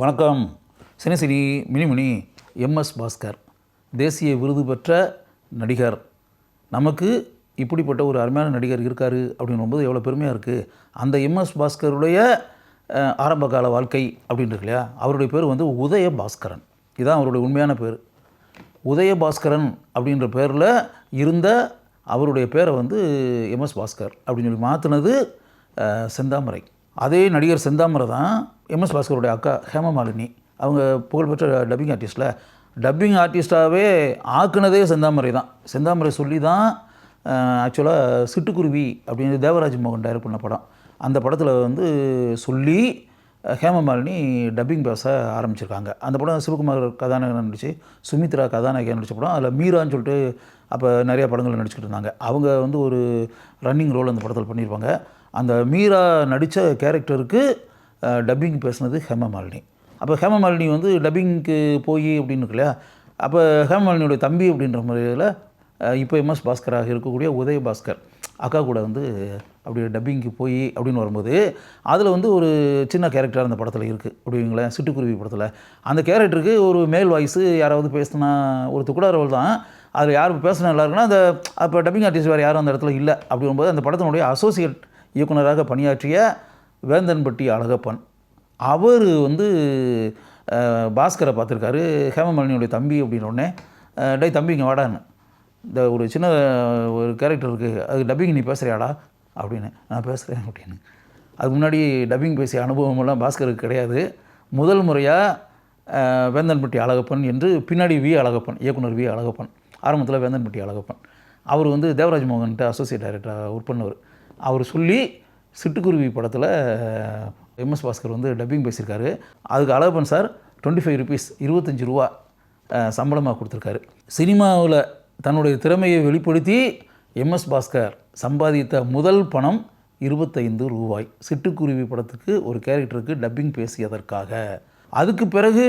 வணக்கம். சினிசினி மினிமினி எம்எஸ் பாஸ்கர் தேசிய விருது பெற்ற நடிகர். நமக்கு இப்படிப்பட்ட ஒரு அருமையான நடிகர் இருக்கார் அப்படின்னும்போது எவ்வளோ பெருமையாக இருக்குது அந்த எம்எஸ் பாஸ்கருடைய ஆரம்ப கால வாழ்க்கை அப்படின்னு இல்லையா? அவருடைய பேர் வந்து உதய பாஸ்கரன் இதுதான் அவருடைய உண்மையான பேர். உதய பாஸ்கரன் அப்படின்ற பேரில் இருந்த அவருடைய பேரை வந்து எம்எஸ் பாஸ்கர் அப்படின்னு சொல்லி மாற்றினது செந்தாமரை. அதே நடிகர் செந்தாமரை தான் எம்எஸ் பாஸ்கருடைய அக்கா ஹேமமாலினி அவங்க புகழ்பெற்ற டப்பிங் ஆர்டிஸ்டில் டப்பிங் ஆர்டிஸ்டாகவே ஆக்குனதே செந்தாமரை தான். செந்தாமரை சொல்லி தான் ஆக்சுவலாக சிட்டுக்குருவி அப்படின்னு தேவராஜ் மோகன் டைரக்ட் பண்ண படம். அந்த படத்தில் வந்து சொல்லி ஹேமமாலினி டப்பிங் பேச ஆரம்பிச்சிருக்காங்க. அந்த படம் சிவகுமார் கதாநாயகன் நடிச்சு சுமித்ரா கதாநாயகன் நடித்த படம். அதில் மீரான்னு சொல்லிட்டு அப்போ நிறையா படங்கள் நடிச்சுக்கிட்டு இருந்தாங்க. அவங்க வந்து ஒரு ரன்னிங் ரோல் அந்த படத்தில் பண்ணியிருப்பாங்க. அந்த மீரா நடித்த கேரக்டருக்கு டப்பிங் பேசுனது ஹேமமாலினி அப்போ ஹேமமாலினி வந்து டப்பிங்க்கு போய் அப்படின்னு இருக்கு இல்லையா அப்போ ஹேமமாலினியோட தம்பி அப்படின்ற முறையில் இப்போ எம்எஸ் பாஸ்கராக இருக்கக்கூடிய உதய பாஸ்கர் அக்கா கூட வந்து அப்படி டப்பிங்க்கு போய் அப்படின்னு வரும்போது அதில் வந்து ஒரு சின்ன கேரக்டர் அந்த படத்தில் இருக்குது அப்படிங்களேன் சிட்டுக்குருவி படத்தில். அந்த கேரக்டருக்கு ஒரு மேல் வாய்ஸு யாராவது பேசினா ஒரு துக்குடாரவள் தான். அதில் யார் பேசினா நல்லா இருக்குன்னா அந்த அப்போ டப்பிங் ஆர்டிஸ்ட் வேறு யாரும் அந்த இடத்துல இல்லை. அப்படிங்கும்போது அந்த படத்தினுடைய அசோசியேட் இயக்குனராக பணியாற்றிய வேந்தன்பட்டி அழகப்பன். அவர் வந்து பாஸ்கரை பார்த்துருக்காரு. ஹேமமாலினியுடைய தம்பி அப்படின்னோடனே உடனே தம்பி இங்கே வாடான்னு. இந்த ஒரு சின்ன ஒரு கேரக்டர் இருக்குது அது டப்பிங் நீ பேசுகிறியாடா அப்படின்னு நான் பேசுகிறேன் அப்படின்னு. அதுக்கு முன்னாடி டப்பிங் பேசிய அனுபவமெல்லாம் பாஸ்கருக்கு கிடையாது. முதல் முறையாக வேந்தன்பட்டி அழகப்பன் என்று பின்னாடி வி அழகப்பன் இயக்குனர் வி அழகப்பன் ஆரம்பத்தில் வேந்தன்பட்டி அழகப்பன். அவர் வந்து தேவராஜ் மோகன்கிட்ட அசோசியேட் டைரக்டராக ஒர்க் பண்ணவர். அவர் சொல்லி சிட்டுக்குருவி படத்தில் எம்எஸ் பாஸ்கர் வந்து டப்பிங் பேசியிருக்காரு. அதுக்கு Alagappan sir twenty five rupees இருபத்தஞ்சி ரூபா சம்பளமாக கொடுத்துருக்காரு. சினிமாவில் தன்னுடைய திறமையை வெளிப்படுத்தி எம்எஸ் பாஸ்கர் சம்பாதித்த முதல் பணம் இருபத்தைந்து ரூபாய். சிட்டுக்குருவி படத்துக்கு ஒரு கேரக்டருக்கு டப்பிங் பேசியதற்காக. அதுக்கு பிறகு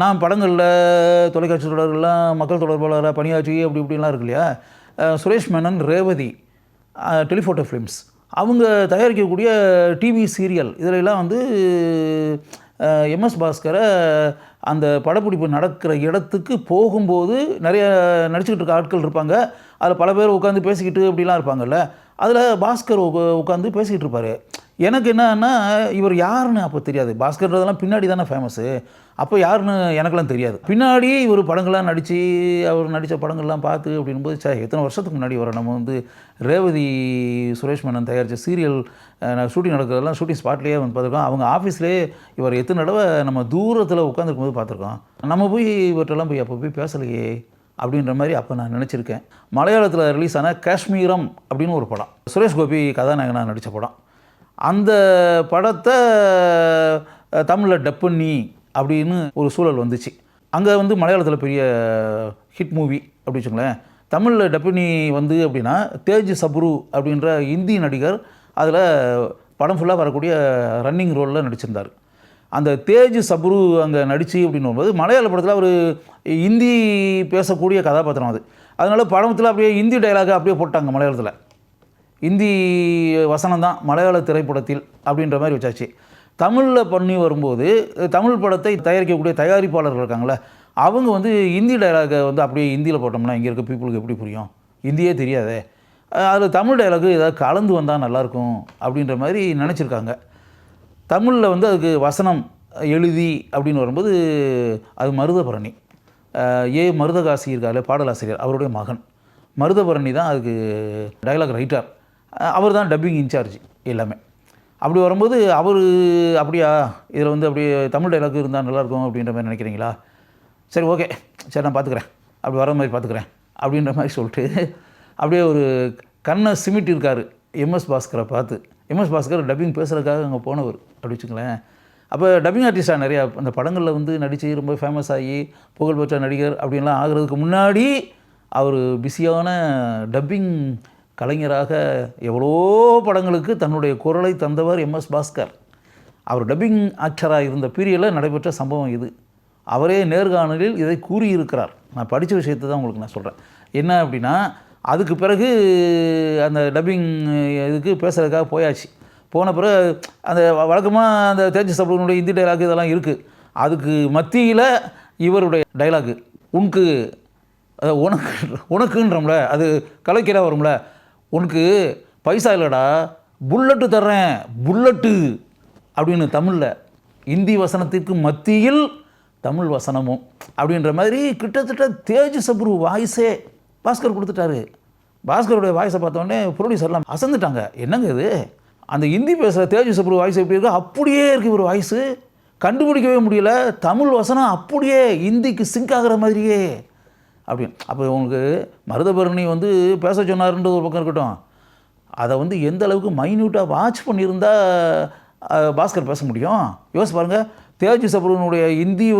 நான் படங்களில் தொலைக்காட்சி தொடர்கள்லாம் மக்கள் தொடர்பாளராக பணியாற்றி அப்படி இப்படிலாம் இருக்கு இல்லையா? Suresh Menon Revathi telephoto films. அவங்க தயாரிக்கக்கூடிய டிவி சீரியல் இதிலெல்லாம் வந்து எம்எஸ் பாஸ்கரை அந்த படப்பிடிப்பு நடக்கிற இடத்துக்கு போகும்போது நிறைய நடிச்சுக்கிட்டு இருக்க ஆட்கள் இருப்பாங்க. அதில் பல பேர் உட்காந்து பேசிக்கிட்டு அப்படிலாம் இருப்பாங்கல்ல. அதில் பாஸ்கர் உக்க- உட்காந்து பேசிக்கிட்டு இருப்பார். எனக்கு என்னன்னா இவர் யாருன்னு அப்போ தெரியாது. பாஸ்கர்ன்றதெல்லாம் பின்னாடி தானே ஃபேமஸ்ஸு அப்போ யாருன்னு எனக்கெல்லாம் தெரியாது. பின்னாடியே இவர் படங்கள்லாம் நடித்து அவர் நடித்த படங்கள்லாம் பார்த்து அப்படின்போது சே எத்தனை வருஷத்துக்கு முன்னாடி வர நம்ம வந்து ரேவதி சுரேஷ் மேனன் தயாரித்த சீரியல் ஷூட்டிங் நடக்கிறதெல்லாம் ஷூட்டிங் ஸ்பாட்லேயே வந்து பார்த்துருக்கோம். அவங்க ஆஃபீஸ்லேயே இவர் எத்தனை தடவை நம்ம தூரத்தில் உட்காந்துருக்கும் போது பார்த்துருக்கோம். நம்ம போய் இவர்கிட்டலாம் போய் அப்போ போய் பேசலையே. அப்படின்ற மாதிரி அப்போ நான் நினச்சிருக்கேன். மலையாளத்தில் ரிலீஸ் ஆன காஷ்மீரம் அப்படின்னு ஒரு படம். சுரேஷ் கோபி கதாநாயகனாக நடித்த படம். அந்த படத்தை தமிழில் டப் பண்ணி அப்படின்னு ஒரு சூழல் வந்துச்சு. அங்கே வந்து மலையாளத்தில் பெரிய ஹிட் மூவி அப்படி வச்சுங்களேன் தமிழில் டப்பினி வந்து அப்படின்னா தேஜ் சப்ரு அப்படின்ற இந்தி நடிகர் அதில் படம் ஃபுல்லாக வரக்கூடிய ரன்னிங் ரோலில் நடிச்சிருந்தார். அந்த தேஜ் சப்ரு அங்கே நடிச்சு அப்படின்னு வரும்போது மலையாள படத்தில் அவர் ஹிந்தி பேசக்கூடிய கதாபாத்திரம் அது. அதனால் படத்தில் அப்படியே ஹிந்தி டைலாக அப்படியே போட்டாங்க மலையாளத்தில். இந்தி வசனம் தான் மலையாள திரைப்படத்தில் அப்படின்ற மாதிரி வச்சாச்சு. தமிழில் பண்ணி வரும்போது தமிழ் படத்தை தயாரிக்கக்கூடிய தயாரிப்பாளர்கள் இருக்காங்களே அவங்க வந்து ஹிந்தி டைலாகை வந்து அப்படியே ஹிந்தியில் போட்டோம்னா இங்கே இருக்க பீப்புளுக்கு எப்படி புரியும்? ஹிந்தியே தெரியாதே. அதில் தமிழ் டைலாகு ஏதாவது கலந்து வந்தால் நல்லாயிருக்கும் அப்படின்ற மாதிரி நினச்சிருக்காங்க. தமிழில் வந்து அதுக்கு வசனம் எழுதி அப்படின்னு வரும்போது அது மருதபரணி. ஏ மருதகாசி இருக்காரு பாடலாசிரியர் அவருடைய மகன். மருதபரணி தான் அதுக்கு டயலாக் ரைட்டர் அவர் தான் டப்பிங் இன்சார்ஜ் எல்லாமே. அப்படி வரும்போது அவர் அப்படியா இதில் வந்து அப்படியே தமிழ் டைலாக் இருந்தால் நல்லாயிருக்கும் அப்படின்ற மாதிரி நினைக்கிறீங்களா? சரி ஓகே சரி நான் பார்த்துக்குறேன். அப்படி வர மாதிரி பார்த்துக்குறேன். அப்படின்ற மாதிரி சொல்லிட்டு அப்படியே ஒரு கண்ணை சிமிட்டி இருக்கார் எம்எஸ் பாஸ்கரை பார்த்து. எம்எஸ் பாஸ்கர் டப்பிங் பேசுகிறதுக்காக அங்கே போனவர் அப்படி வச்சுங்களேன் அப்போ டப்பிங் ஆர்டிஸ்டாக நிறையா அந்த படங்களில் வந்து நடித்து ரொம்ப ஃபேமஸ் ஆகி புகழ்பெற்ற நடிகர் அப்படின்லாம் ஆகிறதுக்கு முன்னாடி அவர் பிஸியான டப்பிங் கலைஞராக எவ்வளோ படங்களுக்கு தன்னுடைய குரலை தந்தவர் எம்எஸ் பாஸ்கர். அவர் டப்பிங் ஆக்டராக இருந்த பீரியடில் நடைபெற்ற சம்பவம் இது. அவரே நேர்காணலில் இதை கூறியிருக்கிறார். நான் படித்த விஷயத்தை தான் உங்களுக்கு நான் சொல்கிறேன் என்ன அப்படின்னா அதுக்கு பிறகு அந்த டப்பிங் இதுக்கு பேசுகிறதுக்காக போயாச்சு. போன பிறகு அந்த வழக்கமாக அந்த தேஜஸ் சப்ரனுடைய இந்தி டைலாக் இதெல்லாம் இருக்குது அதுக்கு மத்தியில் இவருடைய டைலாகு உனக்கு உனக்கு உனக்குன்றோம்ல அது கலைக்கிறா வரும்ல. உனக்கு பைசா இல்லைடா புல்லட்டு தர்றேன் புல்லட்டு அப்படின்னு தமிழில் இந்தி வசனத்திற்கு மத்தியில் தமிழ் வசனமும் அப்படின்ற மாதிரி கிட்டத்தட்ட தேஜ் சப்ரு வாய்ஸே பாஸ்கர் கொடுத்துட்டாரு. பாஸ்கருடைய வாய்ஸை பார்த்தோன்னே ப்ரொடியூசர்லாம் அசந்துட்டாங்க. என்னங்க இது? அந்த ஹிந்தி பேசுகிற தேஜஸ் சப்ரு வாய்ஸ் எப்படி இருக்கோ? அப்படியே இருக்குது ஒரு வாய்ஸு. கண்டுபிடிக்கவே முடியல. தமிழ் வசனம் அப்படியே ஹிந்திக்கு சிங்க் ஆகிற மாதிரியே. அப்படின்னு. அப்போ உங்களுக்கு மருதபரணி வந்து பேச சொன்னார்ன்றது ஒரு பக்கம் இருக்கட்டும். அதை வந்து எந்த அளவுக்கு மைன்யூட்டாக வாட்ச் பண்ணியிருந்தால் பாஸ்கர் பேச முடியும்? யோசிச்சு பாருங்கள் தேஜ் சப்ருனுடைய ஹிந்தி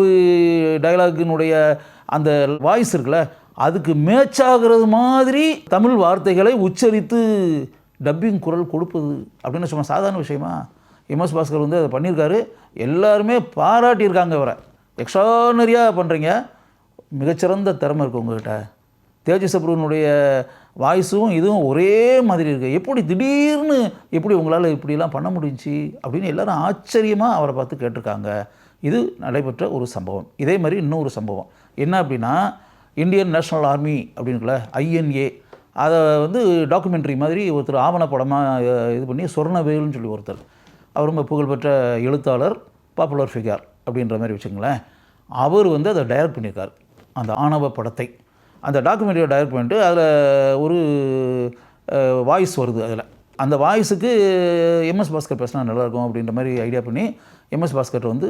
டைலாகினுடைய அந்த வாய்ஸ் இருக்குல்ல அதுக்கு மேட்ச் ஆகிறது மாதிரி தமிழ் வார்த்தைகளை உச்சரித்து டப்பிங் குரல் கொடுப்பது அப்படின்னு சும்மா சாதாரண விஷயமா? எம்எஸ் பாஸ்கர் வந்து அதை பண்ணியிருக்காரு. எல்லாருமே பாராட்டியிருக்காங்க இவரை. எக்ஸ்ட்ரானரியாக பண்ணுறீங்க மிகச்சிறந்த திறமை இருக்குது உங்கள்கிட்ட தேஜஸ் சப்ருனுடைய வாய்ஸும் இதுவும் ஒரே மாதிரி இருக்குது எப்படி திடீர்னு எப்படி உங்களால் இப்படிலாம் பண்ண முடிஞ்சு அப்படின்னு எல்லாரும் ஆச்சரியமாக அவரை பார்த்து கேட்டிருக்காங்க. இது நடைபெற்ற ஒரு சம்பவம். இதே மாதிரி இன்னொரு சம்பவம். என்ன அப்படின்னா இந்தியன் நேஷ்னல் ஆர்மி அப்படின்னுக்குள்ள ஐஎன்ஏ அதை வந்து டாக்குமெண்ட்ரி மாதிரி ஒருத்தர் ஆவணப்படமாக இது பண்ணி சொர்ணவேல்னு சொல்லி ஒருத்தர். அவர் ரொம்ப புகழ்பெற்ற எழுத்தாளர் பாப்புலர் ஃபிகர் அப்படின்ற மாதிரி வச்சுங்களேன் அவர் வந்து அதை டைரக்ட் பண்ணியிருக்கார் அந்த ஆணவ படத்தை. அந்த டாக்குமெண்ட்ரியை டைரக்ட் பண்ணிட்டு அதில் ஒரு வாய்ஸ் வருது அதில். அந்த வாய்ஸுக்கு எம்எஸ் பாஸ்கர் பேசினா நல்லாயிருக்கும் அப்படின்ற மாதிரி ஐடியா பண்ணி எம்எஸ் பாஸ்கர் வந்து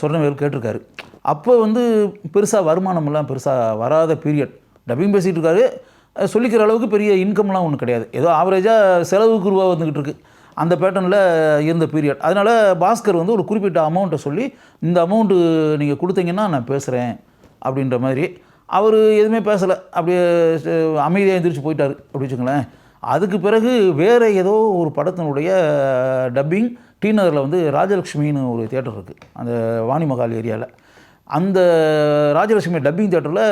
சொர்ணவேல் கேட்டிருக்காரு. அப்போ வந்து பெருசாக வருமானமெல்லாம் பெருசாக வராத பீரியட் டப்பிங் பேசிகிட்டு இருக்காரு. சொல்லிக்கிற அளவுக்கு பெரிய இன்கம்லாம் ஒன்றும் கிடையாது. ஏதோ ஆவரேஜாக செலவுக்கு ரூபா வந்துக்கிட்டு இருக்குது அந்த பேட்டர்னில் இருந்த பீரியட் அதனால் பாஸ்கர் வந்து ஒரு குறிப்பிட்ட அமௌண்ட்டை சொல்லி இந்த அமௌண்ட்டு நீங்கள் கொடுத்தீங்கன்னா நான் பேசுகிறேன் அப்படின்ற மாதிரி. அவர் எதுவுமே பேசலை. அப்படியே அமைதியாக எந்திரிச்சு போயிட்டார். அப்படி வச்சுங்களேன் அதுக்கு பிறகு வேறு ஏதோ ஒரு படத்தினுடைய டப்பிங் டி நகரில் வந்து ராஜலக்ஷ்மின்னு ஒரு தேட்டர் இருக்குது அந்த வாணிமகால் ஏரியாவில் அந்த ராஜலட்சுமி டப்பிங் தேட்டரில்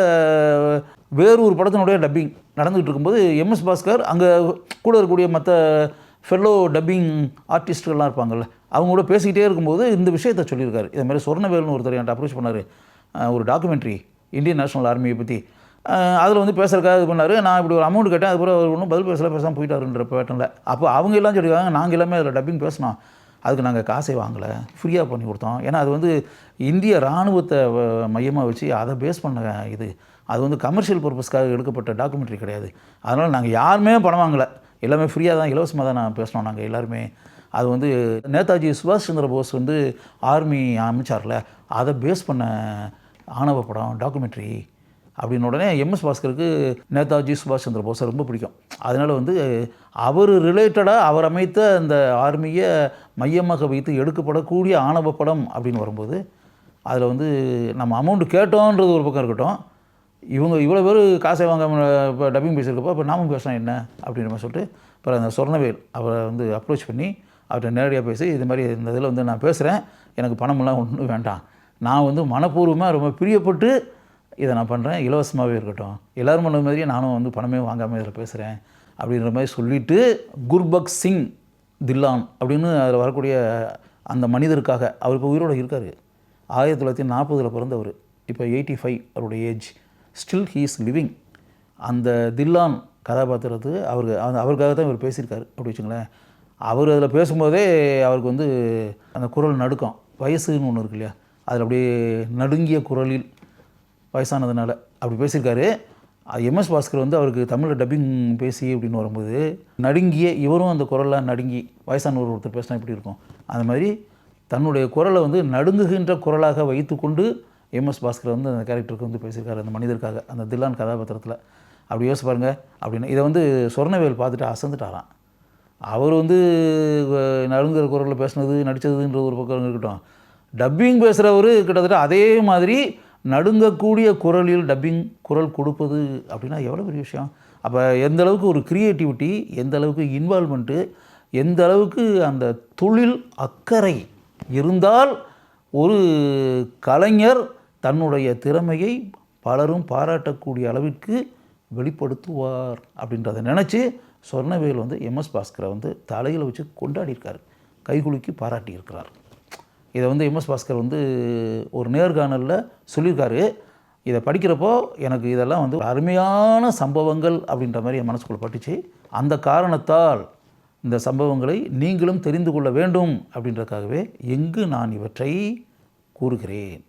வேறு ஒரு படத்தினுடைய டப்பிங் நடந்துகிட்டு இருக்கும்போது எம்எஸ் பாஸ்கர் அங்கே கூட இருக்கக்கூடிய மற்ற ஃபெல்லோ டப்பிங் ஆர்டிஸ்ட்கள்லாம் இருப்பாங்கல்ல அவங்க கூட பேசிக்கிட்டே இருக்கும்போது இந்த விஷயத்த சொல்லியிருக்காரு. இது மாதிரி சொர்ணவேல்னு ஒருத்தர் என்கிட்ட அப்ரோச் பண்ணார். ஒரு டாக்குமெண்ட்ரி இந்தியன் நேஷனல் ஆர்மியை பற்றி அதில் வந்து பேசுகிறக்காக இது பண்ணார். நான் இப்படி ஒரு அமௌண்ட் கேட்டேன் அதுக்கப்புறம் அவர் ஒன்றும் பதில் பேசல பேசாமல் போயிட்டாருன்ற பேட்டனில் அப்போ அவங்க எல்லாம் சொல்லியிருக்காங்க நாங்கள் எல்லாமே அதில் டப்பிங் பேசினோம். அதுக்கு நாங்கள் காசே வாங்கலை. ஃப்ரீயாக பண்ணி கொடுத்தோம். ஏன்னா அது வந்து இந்திய இராணுவத்தை மையமாக வச்சு அதை பேஸ் பண்ண இது. அது வந்து கமர்ஷியல் பர்பஸ்க்காக எடுக்கப்பட்ட டாக்குமெண்ட்ரி கிடையாது. அதனால் நாங்கள் யாருமே பணம் வாங்கலை. எல்லாமே ஃப்ரீயாக தான் இலவசமாக தான் நான் பேசினோம் நாங்கள் எல்லாருமே. அது வந்து நேதாஜி சுபாஷ் சந்திர போஸ் வந்து ஆர்மி அமைச்சார்ல. அதை பேஸ் பண்ண ஆணவ படம் டாக்குமெண்ட்ரி அப்படின்னு உடனே எம்எஸ் பாஸ்கருக்கு நேதாஜி சுபாஷ் சந்திர போஸை ரொம்ப பிடிக்கும். அதனால் வந்து அவர் ரிலேட்டடாக அவர் அமைத்த அந்த ஆர்மியை மையமாக வைத்து எடுக்கப்படக்கூடிய ஆணவ படம் அப்படின்னு வரும்போது அதில் வந்து நம்ம அமௌண்ட் கேட்டோன்றது ஒரு பக்கம் இருக்கட்டும். இவங்க இவ்வளோ பேர் காசை வாங்க இப்போ டப்பிங் பேசியிருக்கப்போ இப்போ நாமும் பேசலாம் என்ன? அப்படின்ற மாதிரி சொல்லிட்டு அப்புறம் அந்த சொர்ணவேல் அவரை வந்து அப்ரோச் பண்ணி அவர்கிட்ட நேரடியாக பேசி இது மாதிரி இந்த இதில் வந்து நான் பேசுகிறேன் எனக்கு பணமெல்லாம் ஒன்றும் வேண்டாம். நான் வந்து மனப்பூர்வமாக ரொம்ப பிரியப்பட்டு இதை நான் பண்ணுறேன் இலவசமாகவே இருக்கட்டும். எல்லோரும் பண்ண மாதிரியே நானும் வந்து பணமே வாங்காமல் இதில் பேசுகிறேன் அப்படின்ற மாதிரி சொல்லிவிட்டு குர்பக் சிங் தில்லான் அப்படின்னு அதில் வரக்கூடிய அந்த மனிதருக்காக அவர் இப்போ உயிரோடு இருக்கார். ஆயிரத்தி தொள்ளாயிரத்தி நாற்பதில் பிறந்தவர். இப்போ எயிட்டி ஃபைவ் அவருடைய age. Still he is living அந்த தில்லான் கதாபாத்திரத்துக்கு அவருக்கு அந்த அவருக்காக தான் இவர் பேசியிருக்காரு. அப்படி வச்சுங்களேன். அவர் அதில் பேசும்போதே அவருக்கு வந்து அந்த குரல் நடுக்கம். வயசுன்னு ஒன்று இருக்கு இல்லையா? அதில் அப்படியே நடுங்கிய குரலில் வயசானதுனால அப்படி பேசியிருக்காரு. எம்எஸ் பாஸ்கர் வந்து அவருக்கு தமிழில் டப்பிங் பேசி அப்படின்னு வரும்போது நடுங்கியே இவரும் அந்த குரலாக நடுங்கி வயசானவர் ஒருத்தர் பேசினா எப்படி இருக்கும்? அந்த மாதிரி தன்னுடைய குரலை வந்து நடுங்குகின்ற குரலாக வைத்துக்கொண்டு எம்எஸ் பாஸ்கர் வந்து அந்த கேரக்டருக்கு வந்து பேசியிருக்காரு அந்த மனிதருக்காக அந்த தில்லான் கதாபாத்திரத்தில். அப்படி யோசிச்சு பாருங்கள் அப்படின்னு. இதை வந்து சொர்ணவேல் பார்த்துட்டு அசந்துட்டாராம். அவர் வந்து நடுங்கிற நடுங்குற குரலில் பேசினது நடித்ததுன்ற ஒரு பக்கம் இருக்கட்டும். டப்பிங் பேசுகிறவர் கிட்டத்தட்ட அதே மாதிரி நடுங்கக்கூடிய குரலில் டப்பிங் குரல் கொடுப்பது அப்படின்னா எவ்வளோ பெரிய விஷயம்? அப்போ எந்த அளவுக்கு ஒரு க்ரியேட்டிவிட்டி எந்த அளவுக்கு இன்வால்மெண்ட்டு எந்த அளவுக்கு அந்த தொழில் அக்கறை இருந்தால் ஒரு கலைஞர் தன்னுடைய திறமையை பலரும் பாராட்டக்கூடிய அளவிற்கு வெளிப்படுத்துவார் அப்படின்றத நினச்சி சொர்ணவேல் வந்து எம்எஸ் பாஸ்கரை வந்து தலையில் வச்சு கொண்டாடியிருக்கார் கைகுலுக்கி பாராட்டியிருக்கிறார் இதை வந்து எம்எஸ் பாஸ்கர் வந்து ஒரு நேர்காணலில் சொல்லியிருக்காரு. இதை படிக்கிறப்போ எனக்கு இதெல்லாம் வந்து ஒரு அருமையான சம்பவங்கள் அப்படின்ற மாதிரி என் மனசுக்குள்ளே பட்டுச்சு. அந்த காரணத்தால் இந்த சம்பவங்களை நீங்களும் தெரிந்து கொள்ள வேண்டும் அப்படின்றதுக்காகவே எங்கு நான் இவற்றை கூறுகிறேன்.